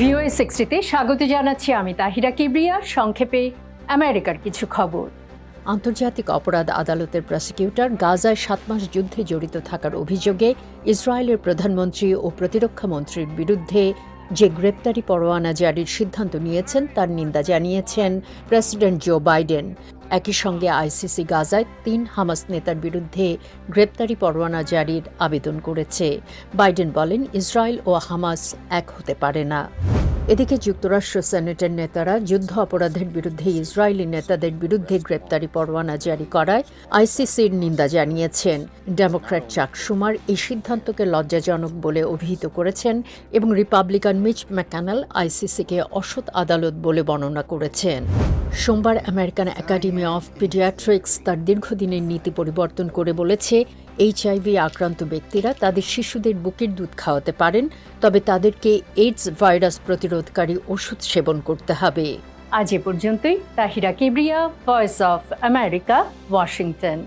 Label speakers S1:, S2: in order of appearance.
S1: VOA সিক্সটিতে স্বাগত জানাচ্ছি আমি তাহিরা কিবরিয়া। সংক্ষেপে আমেরিকার কিছু খবর।
S2: আন্তর্জাতিক অপরাধ আদালতের প্রসিকিউটর গাজায় সাত মাস যুদ্ধে জড়িত থাকার অভিযোগে ইসরায়েলের প্রধানমন্ত্রী ও প্রতিরক্ষা মন্ত্রীর বিরুদ্ধে যে গ্রেপ্তারি পরোয়ানা জারির সিদ্ধান্ত নিয়েছেন, তার নিন্দা জানিয়েছেন প্রেসিডেন্ট জো বাইডেন। একই সঙ্গে আইসিসি গাজায় তিন হামাস নেতার বিরুদ্ধে গ্রেপ্তারি পরোয়ানা জারির আবেদন করেছে। বাইডেন বলেন, ইসরায়েল ও হামাস এক হতে পারে না। এদিকে যুক্তরাষ্ট্র সেনেটের নেতারা যুদ্ধ অপরাধের বিরুদ্ধে ইসরায়েলি নেতাদের বিরুদ্ধে গ্রেপ্তারি পরোয়ানা জারি করায় আইসিসির নিন্দা জানিয়েছেন। ডেমোক্র্যাট চাক সুমার এই সিদ্ধান্তকে লজ্জাজনক বলে অভিহিত করেছেন এবং রিপাবলিকান মিচ ম্যাকানেল আইসিসিকে অসৎ আদালত বলে বর্ণনা করেছেন। সোমবার আমেরিকান একাডেমি অফ পিডিয়াট্রিক্স তার দীর্ঘদিনের নীতি পরিবর্তন করে বলেছে এইচআইভি আক্রান্ত ব্যক্তিরা তাদের শিশুদের বুকের দুধ খাওয়াতে পারেন, তবে তাদেরকে এইডস ভাইরাস প্রতিরোধকারী ওষুধ সেবন করতে হবে।
S1: আজ এ পর্যন্তই। Tahira Kibria Voice of America Washington